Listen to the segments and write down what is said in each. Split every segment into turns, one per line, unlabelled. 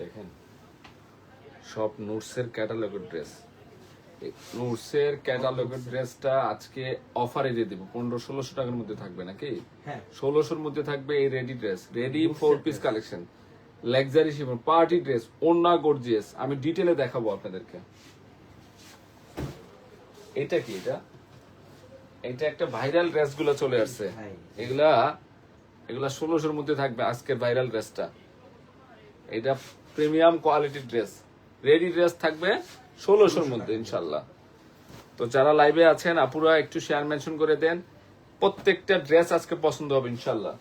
দেখেন সব নুটসের ক্যাটালগের ড্রেস নুটসের ক্যাটালগের ড্রেসটা আজকে অফারে দিয়ে দিব। পনেরো ষোলোশো টাকার মধ্যে থাকবে নাকি?
হ্যাঁ।
ষোলোশোর মধ্যে থাকবে এই ready dress ready four piece collection luxury chiffon party dress ওন্না গর্জিয়াস আমি ডিটেলে দেখাবো আপনাদেরকে। এটা কি এটা? এটা একটা ভাইরাল ড্রেসগুলো চলে আসছে। এগুলা এগুলা ষোলোশোর মধ্যে থাকবে আজকের ভাইরাল ড্রেসটা এটা প্রিমিয়াম কোয়ালিটির ড্রেস। রেডি ড্রেস থাকবে ষোলোশোর মধ্যে ইনশাল্লাহ। তো যারা লাইভে আছেন আপুরা একটু শেয়ার মেনশন করে দেন। প্রত্যেকটা ড্রেস আজকে পছন্দ হবে ইনশাল্লাহ।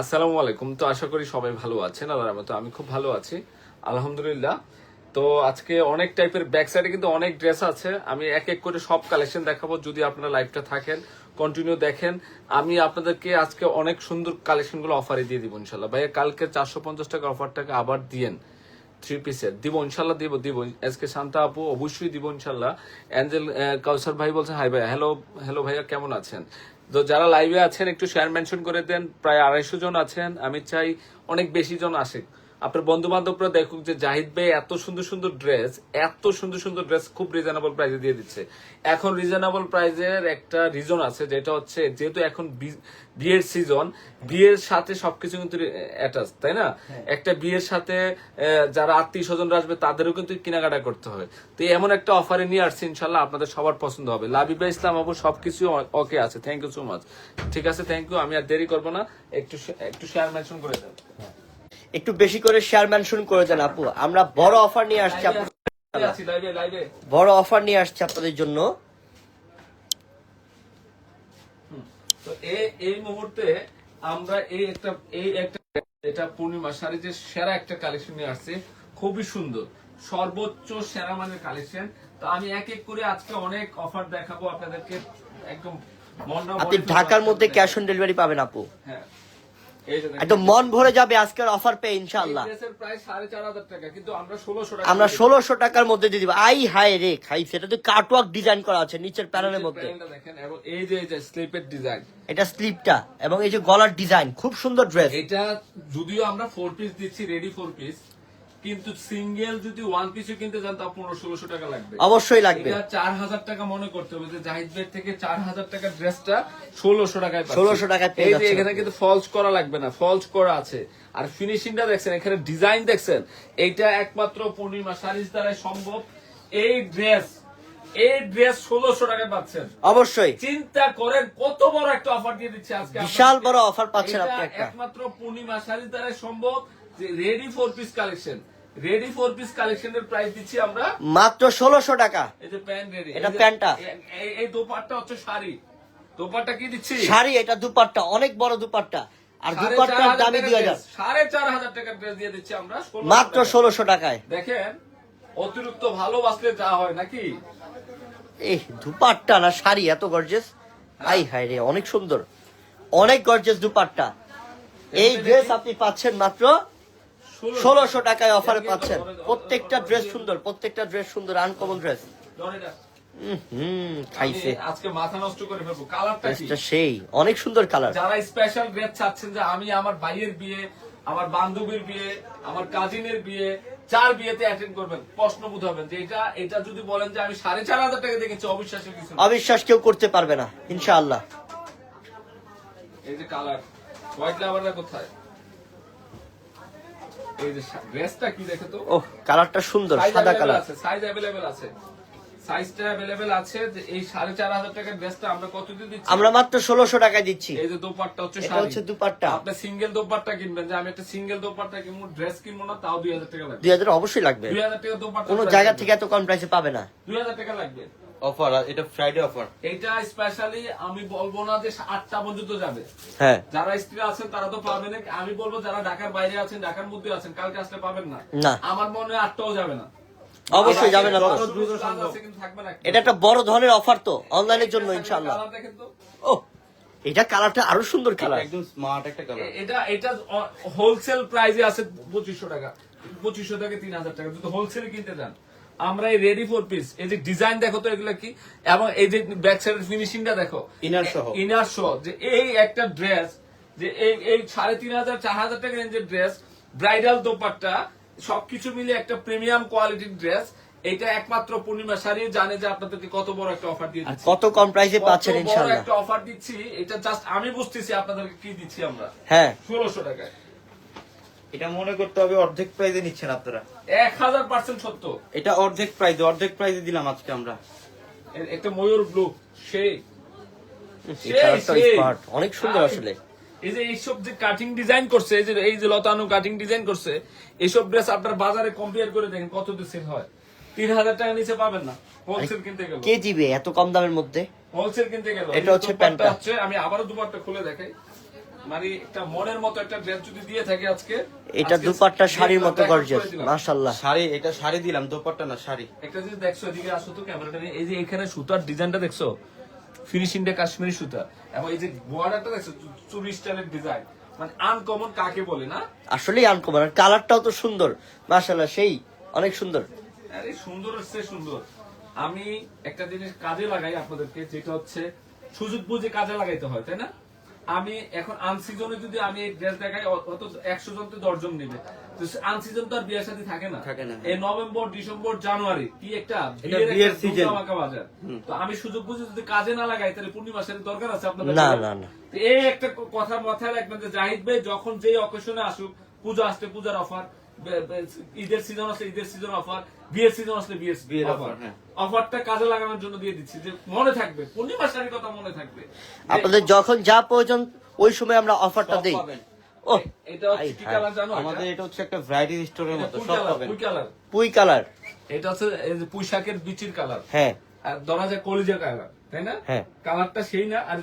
আসসালামু আলাইকুম। তো আশা করি সবাই ভালো আছেন আল্লাহর রহমতে আমি খুব ভালো আছি। আলহামদুলিল্লাহ তো আজকে অনেক টাইপের ব্যাক সাইডে কিন্তু অনেক ড্রেস আছে। আমি এক এক করে সব কালেকশন দেখাবো যদি আপনারা লাইভটা থাকেন। কন্টিনিউ দেখেন। আমি আপনাদেরকে আজকে অনেক সুন্দর কালেকশনগুলো অফারে দিয়ে দিব ইনশাল্লাহ ভাইয়া, কালকে চারশো পঞ্চাশ টাকা অফারটাকে আবার দিয়েন। থ্রি পিসের দিব ইনশাল্লাহ দিব দিব। আজকে শান্তা আপু, অবশ্যই দিব ইনশাল্লাহ অ্যাঞ্জেল কাউসার ভাই বলছেন হাই ভাই হ্যালো হ্যালো ভাইয়া, কেমন আছেন? তো যারা লাইভে আছেন, একটু শেয়ার মেনশন করে দেন। প্রায় আড়াইশো জন আছেন। আমি চাই অনেক বেশি জন আসে আপনার বন্ধু বান্ধবরা দেখুক যে জাহিদ ভাই এত সুন্দর সুন্দর ড্রেস এত সুন্দর সুন্দর ড্রেস খুব রিজনেবল প্রাইসে দিয়ে দিচ্ছে। এখন রিজনেবল প্রাইসের একটা রিজন আছে যেটা হচ্ছে যেহেতু এখন বিয়ের সিজন বিয়ের সাথে সবকিছু কিন্তু অ্যাটাচ তাই না? একটা বিয়ের সাথে যারা আত্মীয় স্বজনরা আসবে তাদেরও কিন্তু কেনাকাটা করতে হবে। তো এমন একটা অফারে নিয়ে আসছে ইনশাল্লাহ আপনাদের সবার পছন্দ হবে। লাবিবা ইসলাম আবু সবকিছু ওকে আছে। থ্যাংক ইউ সো মাচ ঠিক আছে থ্যাংক ইউ আমি আর দেরি করব না। একটু একটু শেয়ার মেনশন করে দেন।
একটু বেশি করে শেয়ার মেনশন করে দেন আপু। আমরা বড় অফার নিয়ে আসছি আপু-
আছি লাইভে লাইভে
বড় অফার নিয়ে আসছি আপনাদের জন্য।
এই এই মুহূর্তে আমরা এই একটা এই একটা এটা পূর্ণিমা শাড়ি যে সেরা একটা কালেকশন নিয়ে আসছে খুবই সুন্দর সর্বোচ্চ সেরা মানের কালেকশন তো আমি এক এক করে আজকে অনেক অফার দেখাবো আপনাদেরকে একদম
আপনি ঢাকার মধ্যে ক্যাশ অন ডেলিভারি পাবেন আপু।
হ্যাঁ।
একদম মন ভরে যাবে আজকের অফার পেয়ে
কিন্তু আমরা ষোলোশো
টাকার মধ্যে দিয়ে দিব। আই হাই রে খাই সেটা তো কাটওয়ার্ক ডিজাইন করা আছে নিচের প্যানেলের মধ্যে।
এই যে স্লিপের ডিজাইন
এটা স্লিপটা এবং এই যে গলার ডিজাইন খুব সুন্দর ড্রেস
এটা যদিও আমরা ফোর পিস দিচ্ছি রেডি ফোর পিস কিন্তু সিঙ্গেল যদি ওয়ান পিসও কিনতে যান তা পনেরো ষোলোশো টাকা লাগবে।
অবশ্যই লাগবে।
চার হাজার টাকা মনে করতে হবে যে জাহিদ ভাই থেকে চার হাজার টাকার ড্রেসটা ষোলোশো টাকায় পাচ্ছি।
1600 টাকায়
এই যে এখানে কিন্তু ফলস করা লাগবে না ফলস করা আছে। আর ফিনিশিংটা দেখছেন এখানে ডিজাইন দেখছেন। এইটা একমাত্র পূর্ণিমা শাড়ির দ্বারাই সম্ভব। এই ড্রেস এই ড্রেস ষোলোশো টাকায় পাচ্ছেন।
অবশ্যই।
চিন্তা করেন কত বড় একটা অফার দিয়ে দিচ্ছে আজকে
বিশাল বড় অফার পাচ্ছেন আপনি
একমাত্র পূর্ণিমা শাড়ির দ্বারাই সম্ভব। যে ready four piece collection ready four piece কালেকশনের প্রাইস দিচ্ছি আমরা
মাত্র ষোলোশো টাকা।
এই যে প্যান্ট রেডি
এটা প্যান্টটা।
এই দোপাট্টা হচ্ছে শাড়ি। দোপাট্টা কি দিচ্ছি?
শাড়ি এটা দুপাট্টা অনেক বড় দুপাট্টা। আর দুপাট্টার দামি দুই হাজার
সাড়ে চার হাজার টাকার ড্রেস দিয়ে দিচ্ছি আমরা
মাত্র। ষোলোশো টাকায়।
দেখেন অতিরিক্ত ভালোবাসলে যা হয় নাকি?
এই দুপাট্টা না শাড়ি এত গর্জেস আই হাই রে অনেক সুন্দর। অনেক গর্জেস দুপাট্টা। এই ড্রেস আপনি পাচ্ছেন মাত্র ষোলোশো টাকায় অফারে পাচ্ছেন। প্রত্যেকটা ড্রেস সুন্দর প্রত্যেকটা ড্রেস সুন্দর আনকমন ড্রেস হুম খাইছে।
আজকে মাথা নষ্ট করে ফেলব। কালারটা
সেই অনেক সুন্দর কালার
যারা স্পেশাল ড্রেস চাচ্ছেন যে আমি আমার ভাইয়ের বিয়ে আমার বান্ধবীর বিয়ে আমার কাজিনের বিয়ে চার বিয়েতে অ্যাটেন্ড করবেন প্রশ্নবোধ হবেন যে এটা এটা যদি বলেন যে আমি সাড়ে চার হাজার টাকা দেখেছি অবিশ্বাসের কিছু
অবিশ্বাস কেউ করতে পারবে না ইনশাআল্লাহ।
এই যে কালার হোয়াইট কোথায়? এই যে ড্রেসটা কি দেখে তো?
ও কালারটা সুন্দর সাদা কালার।
আছে সাইজ অ্যাভেলেবেল আছে। সাইজটা অ্যাভেলেবেল আছে যে এই সাড়ে চার হাজার টাকার ড্রেসটা আমরা কত দিয়ে দিচ্ছি?
আমরা মাত্র ষোলোশো টাকায় দিচ্ছি।
এই যে দোপাট্টা হচ্ছে
এটা
শাড়ি।
হচ্ছে দুপাট্টা।
আপনি সিঙ্গেল দোপাট্টা কিনবেন যে আমি একটা সিঙ্গেল দোপাট্টা কিনবো ড্রেস কিনবো না তাও দুই হাজার টাকা লাগবে।
দুই হাজার অবশ্যই লাগবে।
দুই হাজার টাকা দোপাট্টা
কোনো জায়গা থেকে এত কম প্রাইসে পাবে না।
দুই হাজার টাকা লাগবে।
অফার এটা ফ্রাইডে অফার।
এটা স্পেশালি আমি বলব না যে আটটা পর্যন্ত যাবে।
হ্যাঁ।
যারা স্ত্রী আছেন তারা তো পাবেন। না। আমি বলব যারা ঢাকার বাইরে আছেন ঢাকার মধ্যে আছেন কালকে আসলে পাবেন না।
না।
আমার মনে হয় আটটাও যাবে না।
অবশ্যই যাবে না এটা একটা বড় ধরনের অফার তো অনলাইনের জন্য ইনশাআল্লাহ।
কালার দেখেন তো।
ও এটা কালারটা আরও সুন্দর কালার।
একদম স্মার্ট একটা কালার।
এটা এটা হোলসেল প্রাইসে আছে পঁচিশশো টাকা। পঁচিশশো থেকে তিন হাজার টাকা। যদি হোলসেলে কিনতে যান। আমরা এই রেডি ফোর পিস এই যে ডিজাইন দেখো তো এগুলো কি? এবং এই যে ব্যাক সাইডের ফিনিশিংটা দেখো।
Inner সহ।
ইনার সহ। যে এই একটা ড্রেস যে এই এই সাড়ে তিন হাজার চার হাজার টাকা রেঞ্জের ড্রেস ব্রাইডাল দোপাট্টা সবকিছু মিলে একটা প্রিমিয়াম কোয়ালিটির ড্রেস এটা একমাত্র পূর্ণিমা শাড়ি জানে যে আপনাদেরকে কত বড় একটা অফার দিয়ে
কত কম প্রাইসে পাচ্ছেন ইনশাল্লাহ
একটা অফার দিচ্ছি এটা জাস্ট আমি বুঝতেছি আপনাদেরকে কি দিচ্ছি আমরা।
হ্যাঁ।
ষোলোশো টাকায়।
এটা মনে করতে হবে অর্ধেক প্রাইজে নিচ্ছেন আপনারা।
এক হাজার পার্সেন্ট সত্য।
এটা অর্ধেক প্রাইজে অর্ধেক প্রাইজে দিলাম আজকে আমরা।
একটা ময়ূর ব্লু সেই
এই অনেক সুন্দর আসলে।
এই যে এইসব যে কাটিং ডিজাইন করছে এই যে এই যে লতানু কাটিং ডিজাইন করছে এইসব ড্রেস আপনার বাজারে কম্পেয়ার করে দেখেন কত সেল হয়। তিন হাজার টাকা নিচে পাবেন না। হোলসেল কিনতে গেল।
কে দিবে এত কম দামের মধ্যে?
হোলসেল কিনতে গেল।
এটা হচ্ছে প্যান্টটা।
হচ্ছে আমি আবারও দুপাট্টা খুলে দেখাই। মানে একটা মনের মতো একটা ড্রেস যদি দিয়ে থাকে আজকে
এটা দুপাট্টা শাড়ির মতো গর্জিয়াস মাশাআল্লাহ।
শাড়ি এটা শাড়ি দিলাম দোপাট্টা না শাড়ি।
একটা যদি দেখছ এদিকে আসো তো ক্যামেরাটা এই যে এখানে সুতার ডিজাইনটা দেখছ? ফিনিশিংটা কাশ্মীরি সুতা। এবং এই যে বর্ডারটা দেখছ চুরি স্টাইলের ডিজাইন মানে আনকমন কাকে বলে না?
আসলেই আনকমন আর কালারটাও তো সুন্দর। মাশাআল্লাহ সেই অনেক সুন্দর।
আরে সুন্দর হচ্ছে সুন্দর। আমি একটা জিনিস কাজে লাগাই আপনাদেরকে যেটা হচ্ছে সুযোগ বুঝে কাজে লাগাইতে হয় তাই না? আমি এখন আনসিজনে যদি আমি ড্রেস দেখাই অত একশো জন তো দশজন নেবে আনসিজন তো আর বিয়ের সাথে থাকে না
থাকে না।
এই নভেম্বর ডিসেম্বর জানুয়ারি কি একটা বিয়ের। ধুমধামাকা বাজার তো আমি সুযোগ বুঝে যদি কাজে না লাগাই তাহলে পূর্ণিমা সেটা দরকার আছে আপনার
না, না, না।
এই একটা কথা মাথায় রাখবেন যে জাহিদ ভাই যখন যেই অকেশনে আসুক পূজা আসতে পূজার অফার ঈদের সিজন আসলে ঈদের সিজন অফার বিয়ের সিজন আসলে বিয়ের
বিয়ের
অফার
হ্যাঁ।
অফারটা কাজে লাগানোর জন্য দিয়ে দিচ্ছি যে মনে থাকবে পূর্ণিমা শাড়ির কথা মনে থাকবে।
আপনাদের যখন যা প্রয়োজন ওই সময় আমরা অফারটা দেই।
এটা হচ্ছে কি কালার জানো
আমাদের এটা? হচ্ছে একটা ভ্যারাইটি স্টোরের মতো সব পাবেন।
পুই কালার
পুই কালার
এটা হচ্ছে এই যে বিচির কালার
হ্যাঁ।
আর ধরা যায় কলিজা কালার তাই না?
হ্যাঁ।
কালারটা সেই না আর।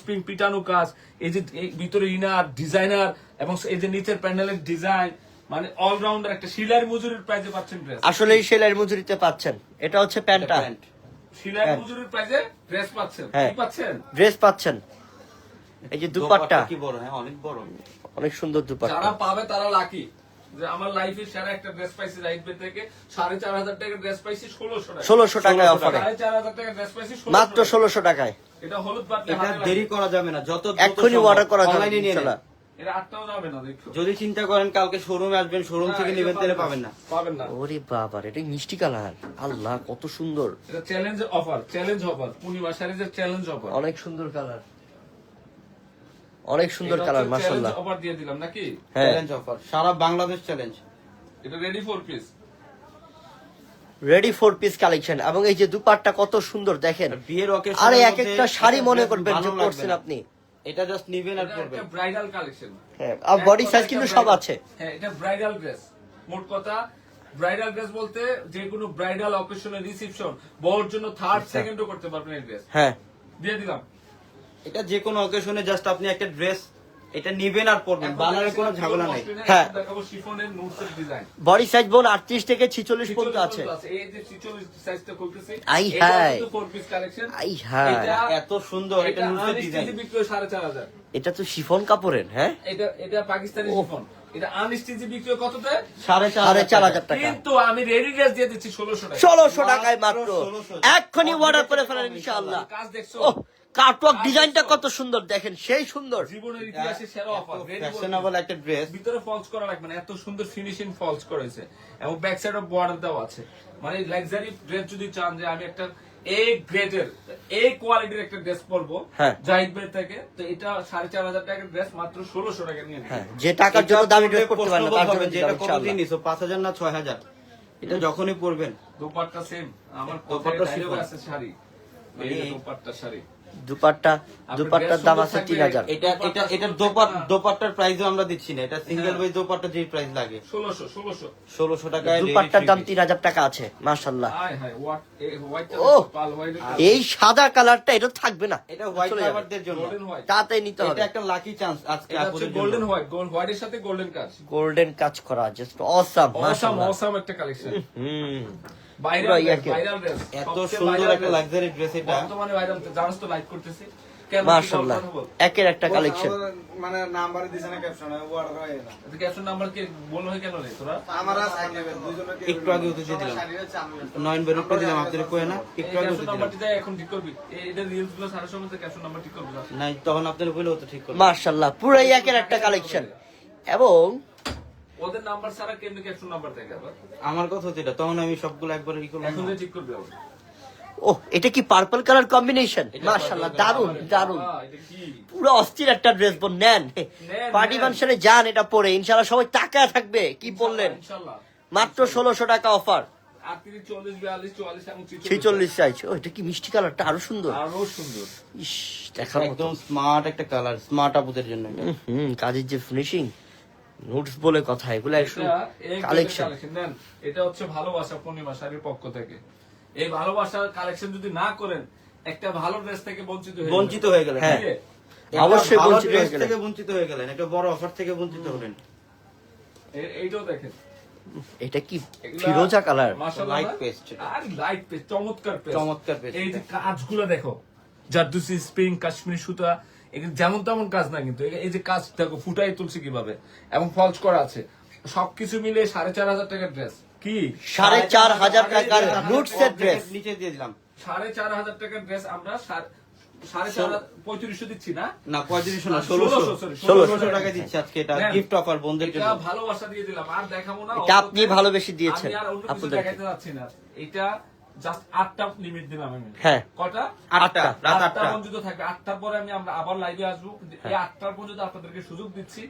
স্প্রিং পিটানো কাজ এই যে ভিতরে ইনার ডিজাইনার এবং এই যে নিচের প্যান্ডেলের ডিজাইন মানে অলরাউন্ডার একটা শিলার মজুরির প্রাইজে পাচ্ছেন ড্রেস
আসলেই সেলাইয়ের মজুরিতে পাচ্ছেন। এটা হচ্ছে প্যান্টটা।
শিলার। মজুরির প্রাইজে ড্রেস পাচ্ছেন।
হ্যাঁ।
কি পাচ্ছেন?
ড্রেস পাচ্ছেন। এই যে দুপাট্টা
কি বড় হ্যাঁ অনেক বড়।
অনেক সুন্দর দুপাট্টা।
যারা পাবে তারা লাকি যে আমার লাইফে সেরা একটা ড্রেস পাইছি রাইট বে থেকে। সাড়ে চার হাজার টাকা ড্রেস পাইছি ষোলোশো টাকা
ষোলোশো টাকায় অফারে
সাড়ে চার হাজার টাকা ড্রেস পাইছি
মাত্র ষোলোশো টাকায়।
এটা হলুদ বাদ
এটা দেরি করা যাবে না। যত দ্রুত
এক্ষুনি অর্ডার করা যাবে
নিয়ে যদি চিন্তা করেন কালকে শোরুমে আসবেন শোরুম থেকে নেবেন তাহলে পাবেন না।
পাবেন না।
ওরে বাবা এটা মিষ্টি কালার। আল্লাহ কত সুন্দর।
এটা challenge offer challenge offer Purnima শাড়িজের challenge offer
অনেক সুন্দর কালার। অনেক সুন্দর কালার মাশাল্লাহ
অফার দিয়ে দিলাম নাকি?
চ্যালেঞ্জ অফার সারা বাংলাদেশ চ্যালেঞ্জ
এটা ready four piece
ready four piece collection এবং এই যে দুপাট্টা কত সুন্দর দেখেন।
বিয়ের occasion
আরে এক একটা শাড়ি মনে করবেন যে করছেন আপনি।
এটা জাস্ট নিবেন আর পরবেন।
এটা ব্রাইডাল কালেকশন
হ্যাঁ আর বডি সাইজ কিন্তু সব আছে।
হ্যাঁ এটা ব্রাইডাল ড্রেস মোট কথা ব্রাইডাল ড্রেস বলতে যে কোনো ব্রাইডাল অকেশনের রিসেপশন বউর জন্য থার্ড সেকেন্ডও করতে পারবেন এই ড্রেস
হ্যাঁ।
দিয়ে দিলাম।
এটা যে কোনো অকেশনে জাস্ট আপনি একটা ড্রেস এটা নিবেন আর পরবেন বানানোর কোনো ঝামেলা নাই।
হ্যাঁ।
দেখাবো শিফনের নোটসের ডিজাইন
বডি সাইজ বোন আটত্রিশ থেকে ছিচল্লিশ পর্যন্ত আছে।
এই যে 46 সাইজটা খুলতেছি
আই
এটা
হাই।
কিন্তু ফোর পিস কালেকশন
আই হাই।
এত সুন্দর এটা নুসের ডিজাইন
বিক্রি 4500
এটা তো শিফন কাপড়ের হ্যাঁ?
এটা এটা পাকিস্তানি শিফন এটা আনস্টিচি বিক্রি কততে?
টাকা।
কিন্তু আমি রেডি ড্রেস দিয়ে দিচ্ছি 1600 টাকা।
ষোলোশো টাকায় মাত্র এক্ষুনি অর্ডার করে ফেলেন ইনশাআল্লাহ।
কাজ দেখছ?
কাটওয়ার্ক ডিজাইনটা কত সুন্দর দেখেন সেই সুন্দর।
জীবনের ইতিহাসে সেরা অফার
ফ্যাশনেবল একটা ড্রেস
ভিতরে ফলস করা লাগবে না এত সুন্দর ফিনিশিং ফলস করেছে। এবং ব্যাক সাইড অফ বর্ডার দেওয়া আছে। মানে লাক্সারি ড্রেস যদি চান যে আমি একটা এ গ্রেডের এ কোয়ালিটির একটা ড্রেস পরবো
হ্যাঁ।
জাহিদ ভাই থেকে তো এটা সাড়ে চার হাজার টাকার ড্রেস মাত্র ষোলোশো টাকা নিয়ে।
হ্যাঁ যে টাকার জন্য দামি ড্রেস করতে পারেন তার জন্য
যেটা কতদিন নিছো পাঁচ হাজার না ছয় হাজার এটা যখনই পরবেন।
দোপাট্টা সেম আমার
দোপাট্টা
শাড়ি? এই দোপাট্টা শাড়ি।
দুপাট্টা দুপাট্টার দাম আছে তিন হাজার।
এটা এটা এটা দোপাট দোপাট্টার প্রাইসও আমরা দিচ্ছি না। এটা সিঙ্গেল
হ্যাঁ।
ওয়াইজ দোপাট্টা যে প্রাইস লাগে।
ষোলোশো ষোলোশো।
ষোলোশো টাকায়
দুপাট্টার দাম তিন হাজার টাকা আছে!
পাল হোয়াইট
এই সাদা কালারটা এটা থাকবে না
এটা হোয়াইট। কাভারদের জন্য।
হোয়াইট
নিতে হবে।
এটা একটা লাকি চান্স আজকে
এটা গোল্ডেন হোয়াইট গোল্ড হোয়াইটের সাথে গোল্ডেন কাজ।
গোল্ডেন কাজ করা জাস্ট অসাম
অসাম অসাম একটা কালেকশন
হুম।
এত সুন্দর একটা লাক্সারি ড্রেস এটা।
বর্তমানে ভাইরাল জানাস তো লাইক করতেছি?
একের একটা কালেকশন
মানে নাম্বার দিছে না ক্যাপশন ওয়ার্ড হয় না।
ক্যাপশন নাম্বার কে বলল হয় কেন রে তোরা?
আমার
একটু আগে উঠে দিয়ে দিলাম। নয়ন বের উপরে দিলাম আপনাদের কয়ে না। একটু আগে উঠে দিলাম।
নাম্বারটি এখন ঠিক করবি? এই- এটা রিলসগুলো সারা সময় ক্যাপশন নাম্বার ঠিক করবি না।
নাই তখন বলে তো ঠিক করব।
মার্শাল্লাহ পুরাই একের একটা কালেকশন এবং
ওদের নাম্বার ছাড়া কেমনি ক্যাপশন নাম্বার আবার।
আমার কথা হচ্ছে এটা তখন আমি সবগুলো একবার ই করলাম
এখন ঠিক করবি আবার।
ও এটা কি পার্পল কালার কম্বিনেশন
দারুণ
দারুণ
বাবা, এটা কি?
পুরো অস্থির একটা ড্রেস বোন নেন। পার্টি। ফাংশনে যান এটা পরে ইনশাল্লাহ সবাই তাকায় থাকবে কি বললেন? মাত্র ষোলোশো টাকা অফার ছিচল্লিশ। সাইজ ও এটা কি মিষ্টি কালারটা আরও সুন্দর।
আরও সুন্দর।
ইস দেখার
একদম স্মার্ট একটা কালার স্মার্ট আপুদের জন্য।
হুম কাজের যে ফিনিশিং নোটস বলে কথা এগুলো একটু কালেকশন
নেন এটা হচ্ছে ভালোবাসা পূর্ণিমা শাড়ির পক্ষ থেকে। এই ভালোবাসার কালেকশন যদি না করেন একটা ভালো ড্রেস থেকে বঞ্চিত হয়ে
বঞ্চিত হয়ে গেলেন
হ্যাঁ। অবশ্যই বঞ্চিত হয়ে গেলেন।
থেকে বঞ্চিত হয়ে গেলেন একটা বড় অফার থেকে বঞ্চিত হলেন।
এইটাও দেখেন।
এটা কি ফিরোজা কালার
লাইট এটা।
আর লাইট পেস্ট চমৎকার পেস্ট
চমৎকার paste
এই যে। কাজগুলো দেখো জারদুসি স্প্রিং কাশ্মীরি সুতা যেমন তেমন কাজ না কিন্তু এই- যে কাজ দেখো ফুটাই তুলছে কীভাবে? এবং ফলস করা আছে। সবকিছু মিলে সাড়ে চার হাজার টাকার ড্রেস কি?
সাড়ে চার হাজার টাকার
আপনাদের
সেট ড্রেস
নিচে দিয়ে দিলাম।
সাড়ে চার হাজার টাকার ড্রেস আমরা সাড়ে- চার পঁয়ত্রিশশো দিচ্ছি না?
না পঁয়ত্রিশশো না
ষোলোশো,
ষোলোশো। টাকা দিচ্ছে। আজকে এটা গিফট অফার বন্ধুদের জন্য।
ভালোবাসা দিয়ে দিলাম। আর দেখাবো না
এটা আপনি ভালোবেসে দিয়েছেন আপনাদেরকে।
দেখাইতে যাচ্ছি না। এটা জাস্ট আটটা লিমিট দিলাম আমি।
হ্যাঁ।
কটা?
আটটা রাত
আটটা।
আটটা
পর্যন্ত থাকবে আটটার পরে আমি আমরা আবার লাইভে আসব। এই আটটার পর্যন্ত আপনাদেরকে সুযোগ দিচ্ছি।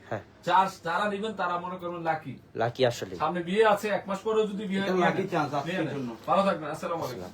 চার্জ
যারা নেবেন তারা মনে করবেন লাকি
লাকি আসলে
সামনে বিয়ে আছে এক মাস পরেও যদি বিয়ে লাকি চান্স।
জন্য।
ভালো থাকবেন আসসালামু আলাইকুম।